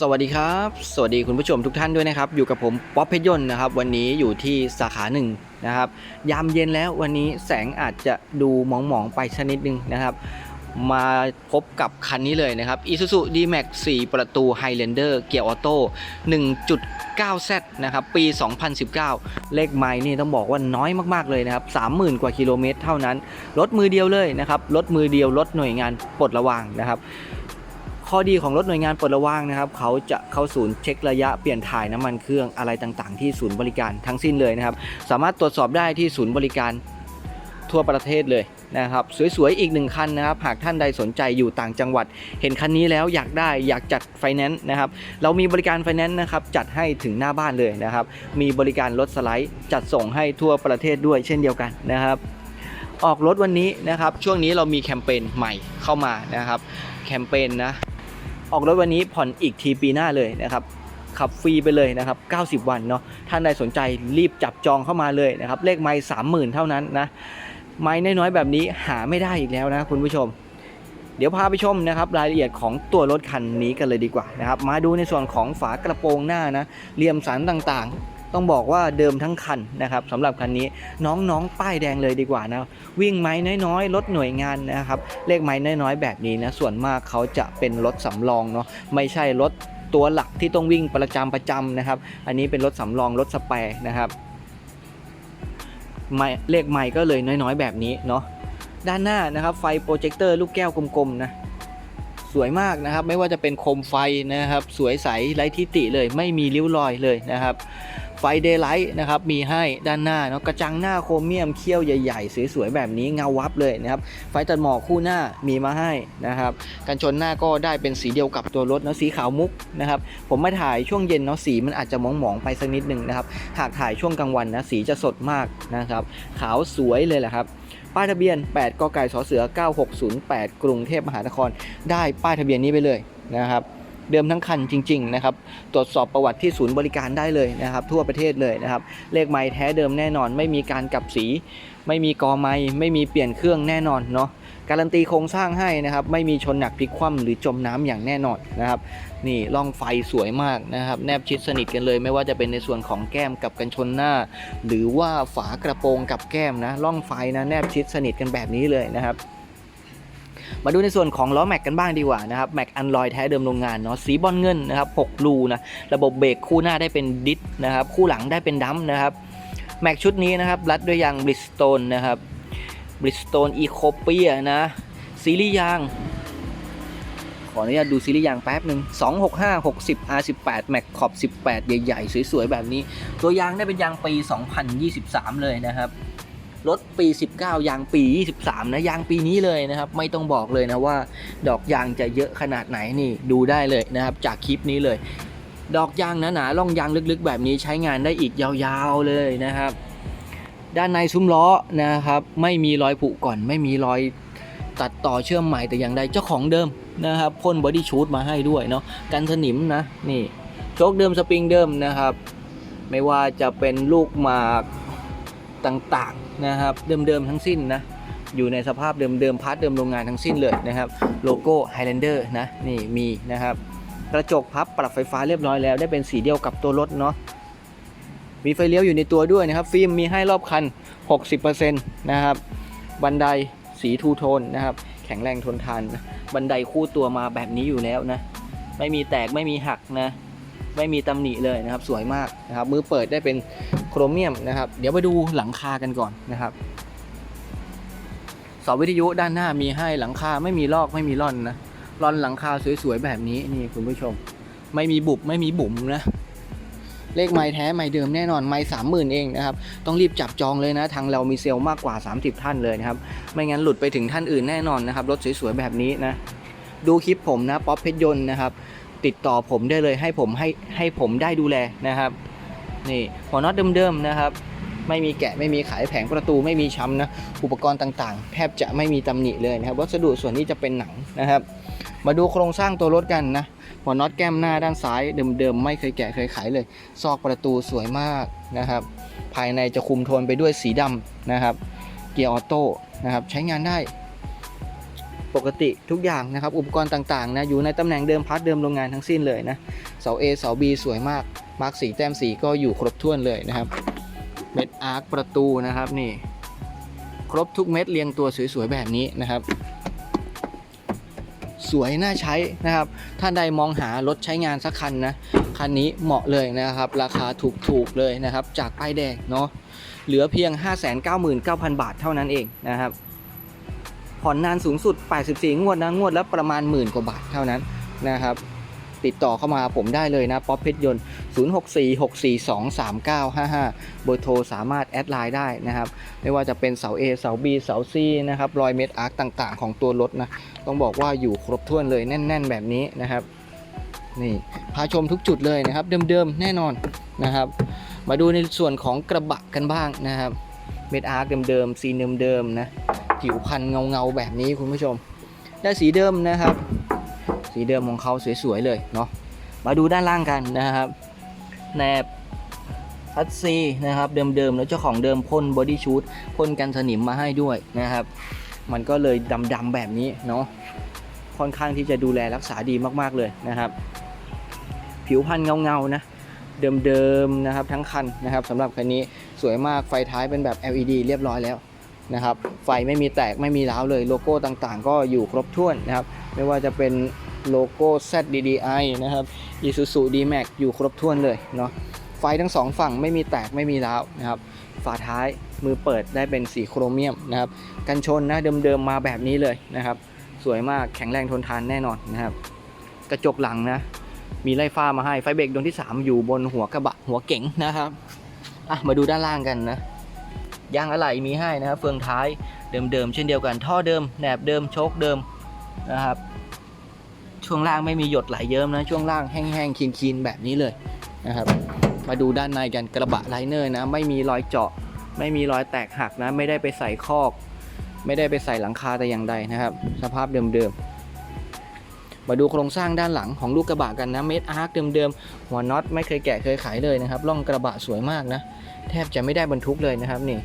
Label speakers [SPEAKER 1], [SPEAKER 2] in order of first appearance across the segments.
[SPEAKER 1] สวัสดีครับ สวัสดีคุณผู้ชมทุกท่านด้วยนะครับ อยู่กับผมป๊อปเพชรยนต์นะครับ วันนี้อยู่ที่สาขาหนึ่งนะครับ ยามเย็นแล้ววันนี้แสงอาจจะดูหมอง ๆ ไปชนิดนึงนะครับ มาพบกับคันนี้เลยนะครับ Isuzu D-Max 4 ประตู Highlander เกียร์ออโต้ 1.9Z นะครับ ปี 2019 เลขไมล์นี่ต้องบอกว่าน้อยมาก ๆ เลยนะครับ 30,000 กว่ากิโลเมตรเท่านั้น รถมือเดียวเลยนะครับ รถมือเดียว รถหน่วยงานปลดระวางนะครับ ข้อดีของรถหน่วยงานปลดระวางนะครับเขาจะเข้าศูนย์เช็คระยะเปลี่ยนถ่ายน้ำมันเครื่องอะไรต่างๆ ที่ศูนย์บริการทั้งสิ้นเลยนะครับ สามารถตรวจสอบได้ที่ศูนย์บริการทั่วประเทศเลยนะครับสวยๆ อีกหนึ่งคันนะครับ หากท่านใดสนใจอยู่ต่างจังหวัด เห็นคันนี้แล้วอยากได้อยากจัดไฟแนนซ์นะครับ เรามีบริการไฟแนนซ์นะครับ จัดให้ถึงหน้าบ้านเลยนะครับ มีบริการรถสไลด์ จัดส่งให้ทั่วประเทศด้วยเช่นเดียวกันนะครับ ออกรถวันนี้นะครับ ช่วงนี้เรามีแคมเปญใหม่เข้ามานะครับ แคมเปญนะ ออกรถวันนี้ผ่อนอีกทีปีหน้าเลยนะครับขับฟรีไปเลยนะครับ 90 วันเนาะ ท่านใดสนใจรีบจับจองเข้ามาเลยนะครับ เลขไม้สามหมื่นเท่านั้นนะ ไม้น้อยๆแบบนี้หาไม่ได้อีกแล้วนะคุณผู้ชม เดี๋ยวพาไปชมนะครับรายละเอียดของตัวรถคันนี้กันเลยดีกว่านะครับ มาดูในส่วนของฝากระโปรงหน้านะ เหลี่ยมสันต่างๆ ต้องบอกว่าเดิมทั้งคันนะครับสำหรับคันนี้น้องๆ ป้ายแดงเลยดีกว่านะวิ่งไม้น้อยๆ รถหน่วยงานนะครับเลขไม้น้อยๆ แบบนี้นะส่วนมากเขาจะเป็นรถสำรองเนาะไม่ใช่รถตัวหลักที่ต้องวิ่งประจำประจำนะครับ อันนี้เป็นรถสำรองรถสแปร์นะครับเลขไม้ก็เลยน้อยๆ แบบนี้เนาะด้านหน้านะครับไฟโปรเจคเตอร์ลูกแก้วกลมๆนะ สวยมากนะครับ ไม่ว่าจะเป็นโคมไฟนะครับ สวยใสไร้ทิติเลย ไม่มีริ้วรอยเลยนะครับ ไฟเดย์ไลท์นะครับมีให้ด้านหน้าเนาะกระจังหน้าโครเมียมเขี้ยวใหญ่ๆ สวยๆแบบนี้เงาวับเลยนะครับ ไฟตัดหมอกคู่หน้ามีมาให้นะครับกันชนหน้าก็ได้เป็นสีเดียวกับตัวรถเนาะสีขาวมุกนะครับผมมาถ่ายช่วงเย็นเนาะสีมันอาจจะมองๆไปสักนิดหนึ่งนะครับหากถ่ายช่วงกลางวันนะสีจะสดมากนะครับ ขาวสวยเลยแหละครับ ป้ายทะเบียน 8กไก่สเสือ 9608 กรุงเทพมหานคร ได้ป้ายทะเบียนนี้ไปเลยนะครับเดิมทั้งคันจริง ๆ นะครับ ตรวจสอบประวัติที่ศูนย์บริการได้เลยนะครับ ทั่วประเทศเลยนะครับ เลขไม้แท้เดิมแน่นอน ไม่มีการกลับสี ไม่มีกอไม้ไม่มีเปลี่ยนเครื่องแน่นอนเนาะ การันตีโครงสร้างให้นะครับ ไม่มีชนหนักพลิกคว่ำหรือจมน้ำอย่างแน่นอนนะครับ นี่ล่องไฟสวยมากนะครับ แนบชิดสนิทกันเลย ไม่ว่าจะเป็นในส่วนของแก้มกับกันชนหน้า หรือว่าฝากระโปรงกับแก้มนะล่องไฟนะแนบชิดสนิทกันแบบนี้เลยนะครับมาดูในส่วนของล้อแม็กกันบ้างดีกว่านะครับแม็กอันลอยแท้เดิมโรงงานเนาะสีบอลเงินนะครับ6รูนะระบบเบรกคู่หน้าได้เป็นดิสนะครับคู่หลังได้เป็นดัมนะครับแม็กชุดนี้นะครับรัดด้วยยางบริสโตนนะครับ บริสโตนอีโคเปียนะ ซีรีส์ยาง ขออนุญาตดูซีรีส์ยางแป๊บหนึ่ง265 60 R18 แม็กขอบ 18 ใหญ่ๆ สวยๆ แบบนี้ ตัวยางได้เป็นยางปี 2023 เลยนะครับรถปี 19 ยางปี 23 นะ ยางปีนี้เลยนะครับ ไม่ต้องบอกเลยนะว่า ดอกยางจะเยอะขนาดไหนนี่ดูได้เลยนะครับ จากคลิปนี้เลย ดอกยางหนาๆร่องยางลึกๆ แบบนี้ใช้งานได้อีกยาวๆเลยนะครับ ด้านในซุ้มล้อนะครับ ไม่มีรอยผุก่อน ไม่มีรอยตัดต่อเชื่อมใหม่แต่อย่างใดเจ้าของเดิมนะครับพ่นบอดี้ชูดมาให้ด้วยเนาะกันสนิมนะนี่โชคเดิมสปริงเดิมนะครับ ไม่ว่าจะเป็นลูกหมากต่างๆนะครับ เดิมๆทั้งสิ้นนะอยู่ในสภาพเดิมๆพาร์ทเดิมโรงงานทั้งสิ้นเลยนะครับโลโก้ Highlander นะนี่มีนะครับกระจกพับปรับไฟฟ้าเรียบร้อยแล้วได้เป็นสีเดียวกับตัวรถเนาะ มีไฟเลี้ยวอยู่ในตัวด้วยนะครับ ฟิล์มมีให้รอบคัน 60%นะครับ บันไดสีทูโทนนะครับ แข็งแรงทนทาน บันไดคู่ตัวมาแบบนี้อยู่แล้วนะ ไม่มีแตกไม่มีหักนะ ไม่มีตำหนิเลยนะครับ สวยมากนะครับ มือเปิดได้เป็นโครเมียมนะครับ เดี๋ยวไปดูหลังคากันก่อนนะครับเสาวิทยุด้านหน้ามีให้หลังคาไม่มีลอกไม่มีร่อนนะร่อนหลังคาสวยๆแบบนี้นี่คุณผู้ชม ไม่มีบุบไม่มีบุ๋มนะ เลขไม้แท้ไม้เดิมแน่นอนไม้สามหมื่นเองนะครับต้องรีบจับจองเลยนะทางเรามีเซลล์มากกว่า 30 ท่านเลยนะครับไม่งั้นหลุดไปถึงท่านอื่นแน่นอนนะครับรถสวยๆแบบนี้นะดูคลิปผมนะป๊อปเพชรยนต์นะครับติดต่อผมได้เลยให้ผมให้ให้ผมได้ดูแลนะครับนี่หัวน็อตเดิมๆนะครับไม่มีแกะไม่มีขายแผงประตูไม่มีช้ำนะอุปกรณ์ต่างๆ แทบจะไม่มีตำหนิเลยนะครับวัสดุส่วนนี้จะเป็นหนังนะครับ มาดูโครงสร้างตัวรถกันนะ หัวน็อตแก้มหน้าด้านซ้ายเดิมๆไม่เคยแกะเคยขายเลย ซอกประตูสวยมากนะครับ ภายในจะคุมโทนไปด้วยสีดำนะครับ เกียร์ออโต้นะครับใช้งานได้ปกติทุกอย่างนะครับ อุปกรณ์ต่างๆนะอยู่ในตำแหน่งเดิมพาร์ทเดิมโรงงานทั้งสิ้นเลยนะเสา A เสา B สวยมากมาร์กสีแต้มสีก็อยู่ครบถ้วนเลยนะครับเม็ดอาร์คประตูนะครับนี่ ครบทุกเม็ดเรียงตัวสวยๆแบบนี้นะครับ สวยน่าใช้นะครับ ท่านใดมองหารถใช้งานสักคันนะ คันนี้เหมาะเลยนะครับ ราคาถูกๆเลยนะครับ จากป้ายแดงเนาะ เหลือเพียง 599,000 บาทเท่านั้นเองนะครับ ผ่อนนานสูงสุด 84 งวดนะ งวดละประมาณหมื่นกว่าบาทเท่านั้นนะครับ ติดต่อเข้ามาผมได้เลยนะป๊อปเพชรยนต์ 0646423955 เบอร์โทรสามารถแอดไลน์ได้นะครับ ไม่ว่าจะเป็นเสา A เสา B เสา C นะครับรอยเม็ดอาร์คต่างๆ ของตัวรถนะ ต้องบอกว่าอยู่ครบถ้วนเลยแน่น ๆ แบบนี้นะครับ นี่พาชมทุกจุดเลยนะครับ เดิมๆ แน่นอนนะครับ มาดูในส่วนของกระบะกันบ้างนะครับ เม็ดอาร์คเดิมๆซีเดิมๆนะผิวพันธ์เงาๆแบบนี้คุณผู้ชม ได้สีเดิมนะครับ สีเดิมของเขาสวยๆเลยเนาะมาดูด้านล่างกันนะครับแหนบพัดซีนะครับเดิมๆแล้วเจ้าของเดิมพ่นบอดี้ชูทพ่นกันสนิมมาให้ด้วยนะครับ มันก็เลยดำๆแบบนี้เนาะค่อนข้างที่จะดูแลรักษาดีมากๆเลยนะครับ ผิวพันเงาๆนะเดิมๆนะครับทั้งคันนะครับสำหรับคันนี้สวยมากไฟท้ายเป็นแบบ LED เรียบร้อยแล้วนะครับไฟไม่มีแตกไม่มีร้าวเลยโลโก้ต่างๆ ก็อยู่ครบถ้วนนะครับ ไม่ว่าจะเป็น โลโก้ ZDDI นะครับ Isuzu D-Max อยู่ครบถ้วนเลยเนาะไฟทั้งสองฝั่งไม่มีแตกไม่มีร้าวนะครับฝาท้ายมือเปิดได้เป็นสีโครเมียมนะครับกันชนนะเดิมๆมาแบบนี้เลยนะครับ สวยมากแข็งแรงทนทานแน่นอนนะครับ กระจกหลังนะมีไล่ฟ้ามาให้ไฟเบรกดวงที่ 3 อยู่บนหัวกระบะหัวเก๋งนะครับอะมาดูด้านล่างกันนะยางอะไหล่มีให้นะครับเฟืองท้ายเดิมๆเช่นเดียวกันท่อเดิมแหนบเดิมโชคเดิมนะครับ ช่วงล่างไม่มีหยดไหลเยิ้มนะ ช่วงล่างแห้งๆคีนๆแบบนี้เลยนะครับ มาดูด้านในกันกระบะไลเนอร์นะ ไม่มีรอยเจาะ ไม่มีรอยแตกหักนะ ไม่ได้ไปใส่คอก ไม่ได้ไปใส่หลังคาแต่อย่างใดนะครับ สภาพเดิมๆมาดูโครงสร้างด้านหลังของลูกกระบะกันนะเมดอาร์คเดิมๆหัวน็อตไม่เคยแกะเคยไขเลยนะครับร่องกระบะสวยมากนะ แทบจะไม่ได้บรรทุกเลยนะครับนี่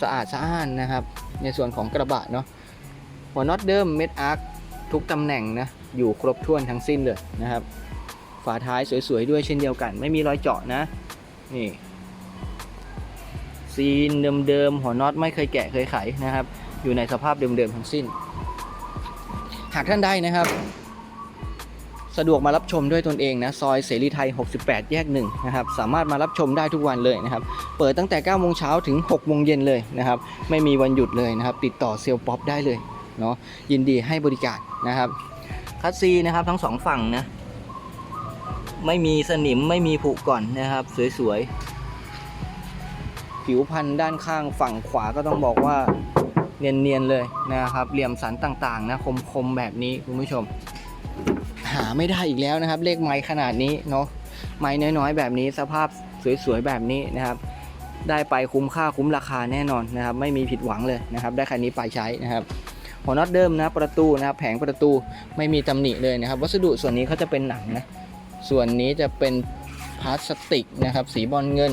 [SPEAKER 1] สะอาดสะอ้านนะครับ ในส่วนของกระบะเนาะหัวน็อตเดิมเมดอาร์คทุกตำแหน่งนะ อยู่ครบถ้วนทั้งสิ้นเลยนะครับ ฝาท้ายสวยๆด้วยเช่นเดียวกัน ไม่มีรอยเจาะนะนี่ซีนเดิมๆหัวน็อตไม่เคยแกะเคยไขนะครับ อยู่ในสภาพเดิมๆทั้งสิ้น หากท่านใดนะครับ สะดวกมารับชมด้วยตนเองนะซอยเสรีไทย 68 แยกหนึ่งนะครับสามารถมารับชมได้ทุกวันเลยนะครับ เปิดตั้งแต่9โมงเช้าถึง6โมงเย็นเลยนะครับ ไม่มีวันหยุดเลยนะครับ ติดต่อเซลล์ป๊อปได้เลยเนาะยินดีให้บริการนะครับ คัสซีนะครับทั้งสองฝั่งนะ ไม่มีสนิมไม่มีผุก่อนนะครับ สวยๆ ผิวพันธุ์ด้านข้างฝั่งขวาก็ต้องบอกว่าเนียนๆเลยนะครับ เหลี่ยมสันต่างๆ นะคมๆ แบบนี้คุณผู้ชม หาไม่ได้อีกแล้วนะครับ เลขไม้ขนาดนี้เนาะไม้น้อยๆ แบบนี้สภาพสวยๆ แบบนี้นะครับ ได้ไปคุ้มค่าคุ้มราคาแน่นอนนะครับ ไม่มีผิดหวังเลยนะครับ ได้คันนี้ไปใช้นะครับ หัวน็อตเดิมนะประตูนะครับแผงประตูไม่มีตำหนิเลยนะครับ วัสดุส่วนนี้เขาจะเป็นหนังนะส่วนนี้จะเป็นพลาสติกนะครับสีบอลเงิน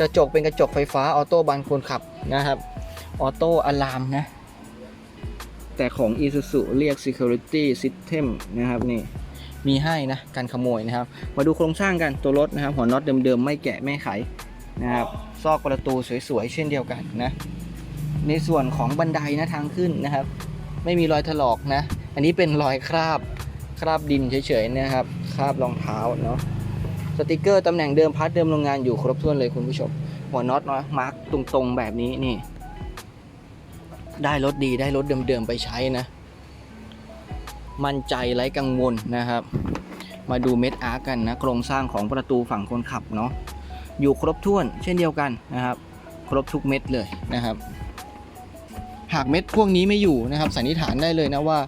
[SPEAKER 1] กระจกเป็นกระจกไฟฟ้าออโต้บานคนขับนะครับออโต้อะลามนะแต่ของ Isuzu เรียก Security System นะครับนี่มีให้นะการขโมยนะครับ มาดูโครงสร้างกันตัวรถนะครับ หัวน็อตเดิมๆ ไม่แกะไม่ไขนะครับซอกประตูสวยๆ เช่นเดียวกันนะ ในส่วนของบันไดนะทางขึ้นนะครับ ไม่มีรอยถลอกนะ อันนี้เป็นรอยคราบคราบดินเฉยๆนะครับคราบรองเท้าเนาะสติกเกอร์ตำแหน่งเดิมพาร์ทเดิมโรงงานอยู่ครบถ้วนเลยคุณผู้ชม หัวน็อตเนาะมาร์กตรงๆแบบนี้นี่ ได้รถดีได้รถเดิมๆไปใช้นะ มั่นใจไร้กังวลนะครับ มาดูเม็ดอาร์กันนะ โครงสร้างของประตูฝั่งคนขับเนาะอยู่ครบถ้วนเช่นเดียวกันนะครับ ครบทุกเม็ดเลยนะครับ หากเม็ดพวกนี้ไม่อยู่นะครับสันนิษฐานได้เลยนะว่า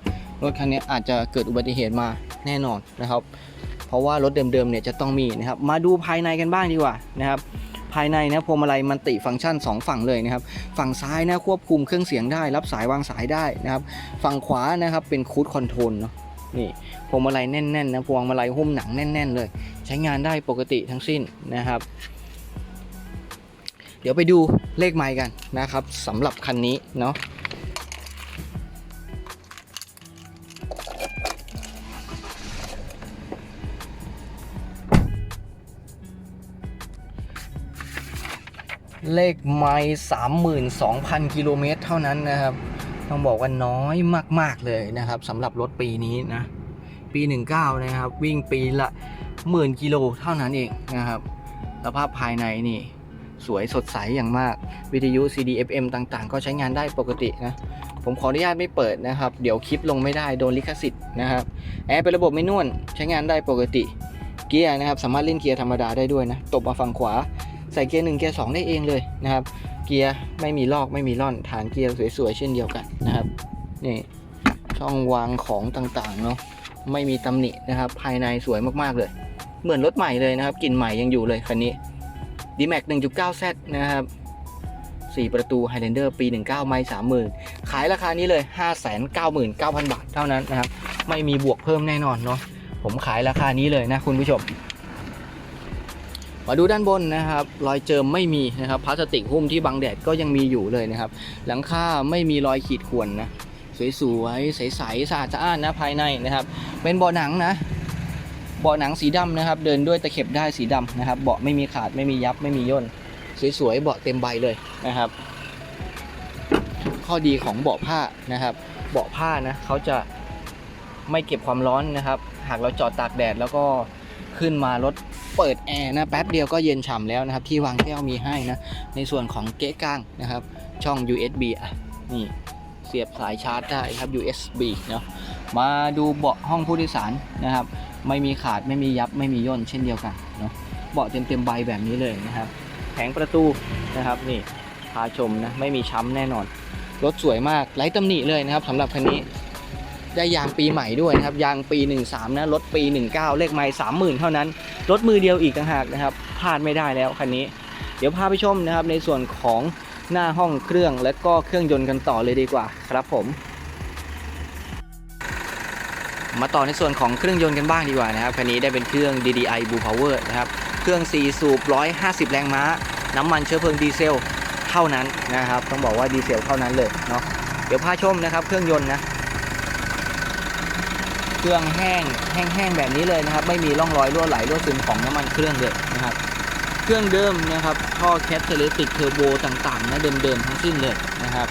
[SPEAKER 1] รถคันนี้อาจจะเกิดอุบัติเหตุมาแน่นอนนะครับ เพราะว่ารถเดิมๆเนี่ยจะต้องมีนะครับ มาดูภายในกันบ้างดีกว่านะครับภายในนะพวงมาลัยมันติฟังก์ชัน 2 ฝั่งเลยนะครับ ฝั่งซ้ายนะควบคุมเครื่องเสียงได้ รับสายวางสายได้นะครับ ฝั่งขวานะครับเป็นคูดคอนโทรลเนาะนี่พวงมาลัยแน่นๆนะพวงมาลัยหุ้มหนังแน่น ๆ เลย ใช้งานได้ปกติทั้งสิ้นนะครับ เดี๋ยวไปดู เลขไม้กันนะครับสำหรับคันนี้เนาะเลขไม้32,000 กิโลเมตรเท่านั้นนะครับ ต้องบอกว่าน้อยมาก ๆ เลยนะครับสำหรับรถปีนี้นะ ปี 19 นะครับ วิ่งปีละหมื่นกิโลเท่านั้นเองนะครับ สภาพภายในนี่ สวยสดใสอย่างมาก วิทยุ CD FM ต่างๆ ก็ใช้งานได้ปกตินะ ผมขออนุญาตไม่เปิดนะครับ เดี๋ยวคลิปลงไม่ได้โดนลิขสิทธิ์นะครับ แอร์เป็นระบบไม่นวลใช้งานได้ปกติ เกียร์นะครับ สามารถเล่นเกียร์ธรรมดาได้ด้วยนะ ตบมาฝั่งขวา ใส่เกียร์หนึ่งเกียร์สองได้เองเลยนะครับ เกียร์ไม่มีลอกไม่มีร่อน ฐานเกียร์สวยๆเช่นเดียวกันนะครับ นี่ช่องวางของต่างๆเนาะ ไม่มีตำหนินะครับ ภายในสวยมากๆเลย เหมือนรถใหม่เลยนะครับ กลิ่นใหม่ยังอยู่เลยคันนี้ d m a x 1.9Z นะครับ4 ประตู Highlander ปี 19 ไม่ 30,000 ขายราคานี้เลย 599,000 บาทเท่านั้นนะครับ ไม่มีบวกเพิ่มแน่นอนเนาะ ผมขายราคานี้เลยนะคุณผู้ชม มาดูด้านบนนะครับ รอยเจิมไม่มีนะครับ พลาสติกหุ้มที่บังแดดก็ยังมีอยู่เลยนะครับ หลังคาไม่มีรอยขีดข่วนนะ สวยๆ ใสๆ สะอาดสะอ้านนะภายในนะครับ เป็นเบาะหนังนะ เบาะหนังสีดำนะครับ เดินด้วยตะเข็บได้สีดำนะครับ เบาะไม่มีขาดไม่มียับไม่มีย่น สวยๆเบาะเต็มใบเลยนะครับ ข้อดีของเบาะผ้านะครับ เบาะผ้านะเขาจะไม่เก็บความร้อนนะครับ หากเราจอดตากแดดแล้วก็ขึ้นมารถเปิดแอร์นะแป๊บเดียวก็เย็นฉ่ำแล้วนะครับ ที่วางแก้วมีให้นะ ในส่วนของเก๊ะก้างนะครับ ช่อง USB อะนี่เสียบสายชาร์จได้ครับ USB เนาะมาดูเบาะห้องผู้โดยสารนะครับ ไม่มีขาดไม่มียับไม่มีย่นเช่นเดียวกันเนาะเบาะเต็มเต็มๆใบแบบนี้เลยนะครับ แผงประตูนะครับนี่พาชมนะไม่มีช้ำแน่นอน รถสวยมากไร้ตำหนิเลยนะครับสำหรับคันนี้ได้ยางปีใหม่ด้วยนะครับยางปี 13 นะรถปี 19 เลขไมล์30,000 เท่านั้น รถมือเดียวอีกต่างหากนะครับพลาดไม่ได้แล้วคันนี้ เดี๋ยวพาไปชมนะครับในส่วนของหน้าห้องเครื่องและก็เครื่องยนต์กันต่อเลยดีกว่าครับผม มาต่อในส่วนของเครื่องยนต์กันบ้างดีกว่านะครับคันนี้ได้เป็นเครื่อง DDI Blue Power นะครับเครื่อง 4 สูบ 150 แรงม้า น้ำมันเชื้อเพลิงดีเซลเท่านั้นนะครับ ต้องบอกว่าดีเซลเท่านั้นเลยเนาะเดี๋ยวพาชมนะครับ เครื่องยนต์นะเครื่องแห้งแห้งๆแบบนี้เลยนะครับ ไม่มีร่องรอยรั่วไหลรั่วซึมของน้ำมันเครื่องเลยนะครับ เครื่องเดิมนะครับท่อแคทเทเลติกเทอร์โบต่างๆนะเดิมๆทั้งสิ้นเลยนะครับ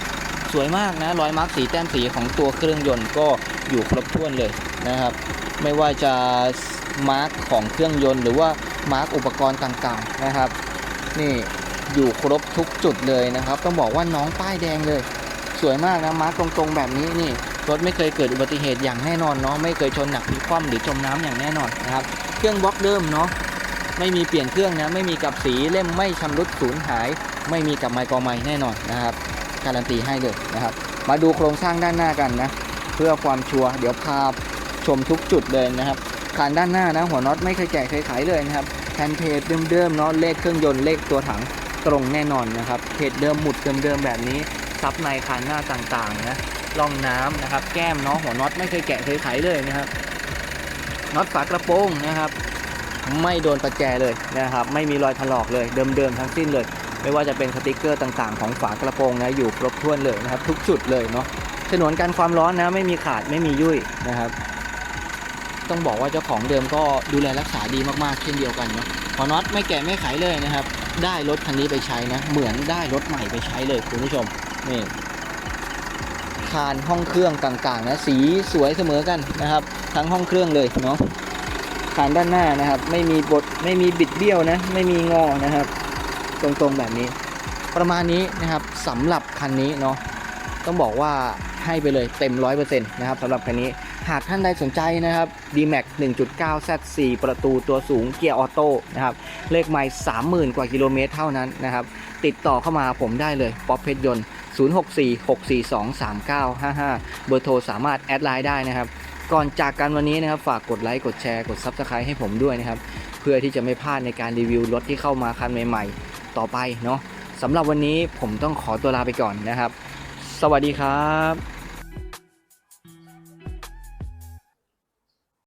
[SPEAKER 1] สวยมากนะรอยมาร์กสีแต้มสีของตัวเครื่องยนต์ก็ อยู่ครบถ้วนเลยนะครับ ไม่ว่าจะมาร์กของเครื่องยนต์ หรือว่ามาร์กอุปกรณ์ต่างๆนะครับ นี่อยู่ครบทุกจุดเลยนะครับ ต้องบอกว่าน้องป้ายแดงเลย สวยมากนะมาร์กตรงๆแบบนี้นี่รถไม่เคยเกิดอุบัติเหตุอย่างแน่นอนเนาะไม่เคยชนหนักพลิกคว่ำหรือจมน้ำอย่างแน่นอนนะครับ เครื่องบล็อกเดิมเนาะไม่มีเปลี่ยนเครื่องนะไม่มีกับสีเล่มไม่ชำรุดสูญหาย ไม่มีกับไมค์กอไมค์แน่นอนนะครับการันตีให้เลยนะครับ มาดูโครงสร้างด้านหน้ากันนะ เพื่อความชัวร์เดี๋ยวพาชมทุกจุดเลยนะครับคานด้านหน้านะหัวน็อตไม่เคยแกะเคยไขเลยนะครับแผ่นเพจเดิมๆเนาะเลขเครื่องยนต์เลขตัวถังตรงแน่นอนนะครับเพจเดิมหมุดเดิมๆแบบนี้ซับในคานหน้าต่างๆนะร่องน้ำนะครับ แก้มเนาะหัวน็อตไม่เคยแกะเคยไขเลยนะครับน็อตฝากระโปรงนะครับ ไม่โดนประแจเลยนะครับ ไม่มีรอยถลอกเลยเดิมๆทั้งสิ้นเลย ไม่ว่าจะเป็นสติกเกอร์ต่างๆ ของฝากระโปรงนะอยู่ครบถ้วนเลยนะครับ ทุกจุดเลยเนาะ ฉนวนกันความร้อนนะไม่มีขาดไม่มียุ่ยนะครับ ต้องบอกว่าเจ้าของเดิมก็ดูแลรักษาดีมากๆเช่นเดียวกันเนาะพอน็อตไม่แกะไม่ไขเลยนะครับ ได้รถคันนี้ไปใช้นะ เหมือนได้รถใหม่ไปใช้เลยคุณผู้ชมนี่คานห้องเครื่องต่างๆนะสีสวยเสมอกันนะครับ ทั้งห้องเครื่องเลยเนาะคานด้านหน้านะครับ ไม่มีบดไม่มีบิดเบี้ยวนะ ไม่มีงอนะครับ ตรงๆแบบนี้ ประมาณนี้นะครับสำหรับคันนี้เนาะต้องบอกว่า ให้ไปเลยเต็ม 100%นะครับสำหรับคันนี้หากท่านใดสนใจนะครับ D-Max 1.9 Z4 ประตูตัวสูงเกียร์ออโต้นะครับเลขไมล์30,000 กว่ากิโลเมตรเท่านั้นนะครับติดต่อเข้ามาผมได้เลยป๊อปเพชรยนต์ 0646423955 เบอร์โทรสามารถแอดไลน์ได้นะครับ ก่อนจากกันวันนี้นะครับ ฝากกดไลค์กดแชร์กด Subscribe ให้ผมด้วยนะครับ เพื่อที่จะไม่พลาดในการรีวิวรถที่เข้ามาคันใหม่ ๆ ต่อไปเนาะสำหรับวันนี้ผมต้องขอตัวลาไปก่อนนะครับ สวัสดีครับ